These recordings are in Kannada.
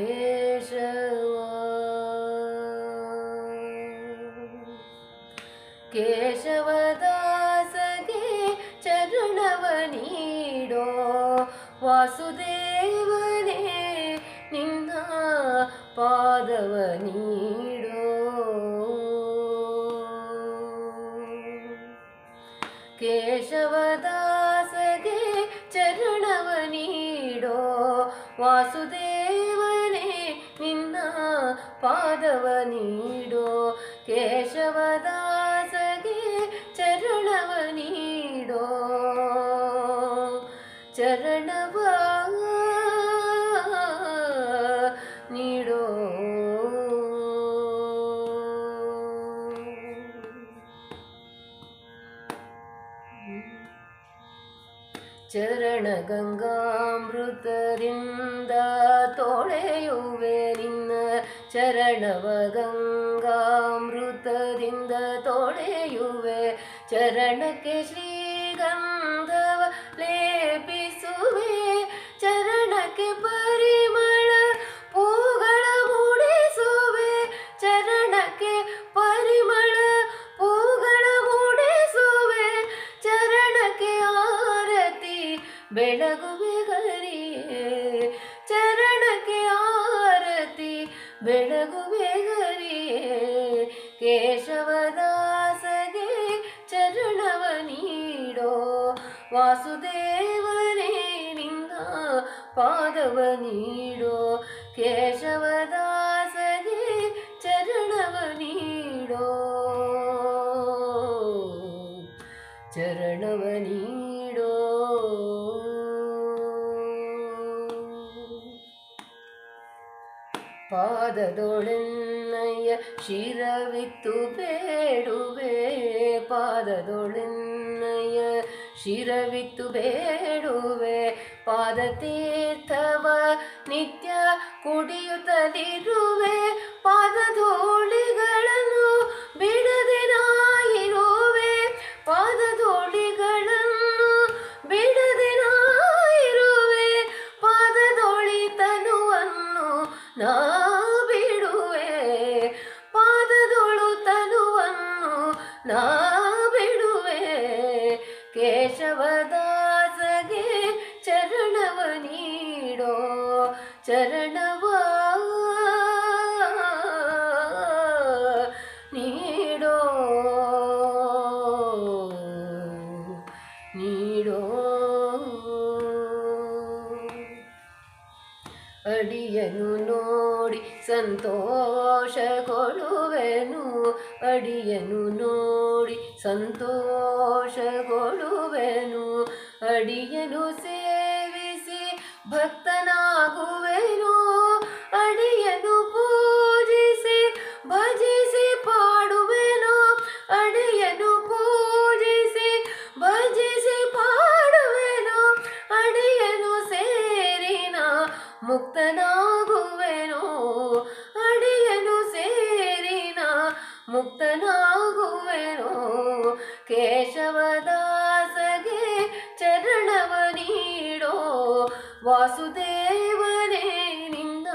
ಕೇಶವ ಕೇಶವದಾಸಗೆ ಚರಣವ ನೀಡೋ ವಾಸುದೇವನೇ ನಿನ್ನ ಪಾದವ ನೀಡೋ ಕೇಶವದಾಸಗೆ ಚರಣವ ನೀಡೋ ವಾಸುದೇವನೇ ನಿನ್ನ ಪಾದವ ನೀಡೋ ಕೇಶವದಾಸಗೆ ಚರಣವ ನೀಡೋ ಚರಣವ ನೀಡೋ ಚರಣ ಗಂಗಾಮೃತದಿಂದ ತೊಳೆಯುವೆ ನಿನ್ನ ಚರಣವ ಗಂಗಾಮೃತದಿಂದ ತೊಳೆಯುವೆ ಚರಣಕ್ಕೆ ಶ್ರೀಗಂಧವ ಗರಿಯೇ ಚರಣಕ್ಕೆ ಆರತಿ ಬೆಳಗುವೆ ಗರಿಯೇ ಕೇಶವದಾಸಗೆ ಚರಣವ ನೀಡೋ, ವಾಸುದೇವನೇ ನಿನ್ನ ಪಾದವ ನೀಡೋ, ಕೇಶವದಾಸಗೆ ಚರಣವ ನೀಡೋ ಚರಣವ ನೀಡೋ. ಪಾದದೊಳೆನ್ನಯ್ಯ ಶಿರವಿತ್ತು ಬೇಡುವೆ ಪಾದದೊಳೆನ್ನಯ್ಯ ಶಿರವಿತ್ತು ಬೇಡುವೆ, ಪಾದತೀರ್ಥವ ನಿತ್ಯ ಕುಡಿಯುತ್ತಲಿರುವೆ ಪಾದಧೂಳಿಗಳನ್ನು ಬಿಡದೆ ನಾಯಿರುವೆ ಪಾದಧೂಳಿಗಳನ್ನು ಬಿಡದೆ ನಾಯಿರುವೆ ಪಾದದೋಳಿ ತನುವನ್ನು ನಾ ಕೇಶವದಾಸಗೆ ಚರಣವ ನೀಡೋ ಚರಣವ ನೀಡೋ ನೀಡೋ. ಅಡಿಯನು ನೋಡಿ ಸಂತೋಷ ಕೊಡುವೆನು ಅಡಿಯನು ನೋಡಿ ಸಂತೋಷಗೊಳ್ಳುವೆನು ಅಡಿಯನು ಸೇವಿಸಿ ಭಕ್ತನಾಗುವೆನು ಅಡಿಯನು ಪೂಜಿಸಿ ಭಜಿಸಿ ಪಾಡುವೆನು ಅಡಿಯನು ಪೂಜಿಸಿ ಭಜಿಸಿ ಪಾಡುವೆನು ಅಡಿಯನು ಸೇರಿನ ಮುಕ್ತನಾಗುವೆನು ಅಡಿಯನು ಸೇರಿನ ಮುಕ್ತನಾಗುವೆನು ಕೇಶವದಾಸಗೆ ಚರಣವ ನೀಡೋ ವಾಸುದೇವನೇ ನಿನ್ನ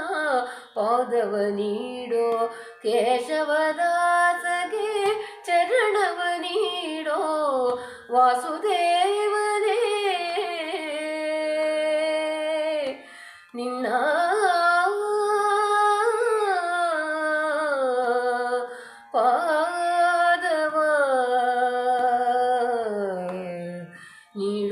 ಪಾದವ ನೀಡೋ. ಕೇಶವದಾಸಗೆ ಚರಣವ ನೀಡೋ ವಾಸುದೇವನೇ ನೀಡೋ